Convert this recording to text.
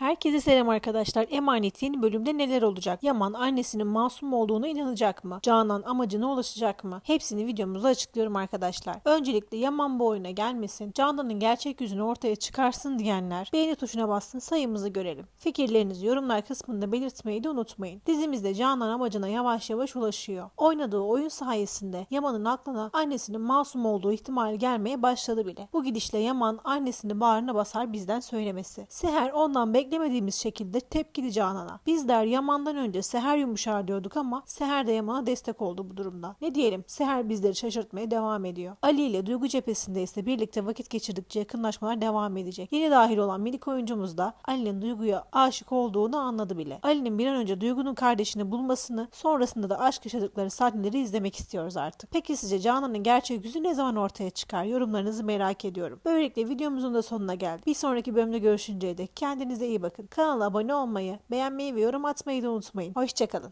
Herkese selam arkadaşlar. Emanet yeni bölümde neler olacak? Yaman annesinin masum olduğuna inanacak mı? Canan amacına ulaşacak mı? Hepsini videomuzda açıklıyorum arkadaşlar. Öncelikle Yaman bu oyuna gelmesin, Canan'ın gerçek yüzünü ortaya çıkarsın diyenler beğeni tuşuna bassın sayımızı görelim. Fikirlerinizi yorumlar kısmında belirtmeyi de unutmayın. Dizimizde Canan amacına yavaş yavaş ulaşıyor. Oynadığı oyun sayesinde Yaman'ın aklına annesinin masum olduğu ihtimali gelmeye başladı bile. Bu gidişle Yaman annesini bağrına basar bizden söylemesi. Seher ondan beklemediğimiz şekilde tepkili Canan'a. Bizler Yaman'dan önce Seher yumuşar diyorduk ama Seher de Yaman'a destek oldu bu durumda. Ne diyelim Seher bizleri şaşırtmaya devam ediyor. Ali ile Duygu cephesinde ise birlikte vakit geçirdikçe yakınlaşmalar devam edecek. Yeni dahil olan minik oyuncumuz da Ali'nin Duygu'ya aşık olduğunu anladı bile. Ali'nin bir an önce Duygu'nun kardeşini bulmasını sonrasında da aşk yaşadıkları sahneleri izlemek istiyoruz artık. Peki sizce Canan'ın gerçek yüzü ne zaman ortaya çıkar? Yorumlarınızı merak ediyorum. Böylelikle videomuzun da sonuna geldik. Bir sonraki bölümde görüşünceye dek kendinize iyi bakın. Kanala abone olmayı, beğenmeyi ve yorum atmayı da unutmayın. Hoşçakalın.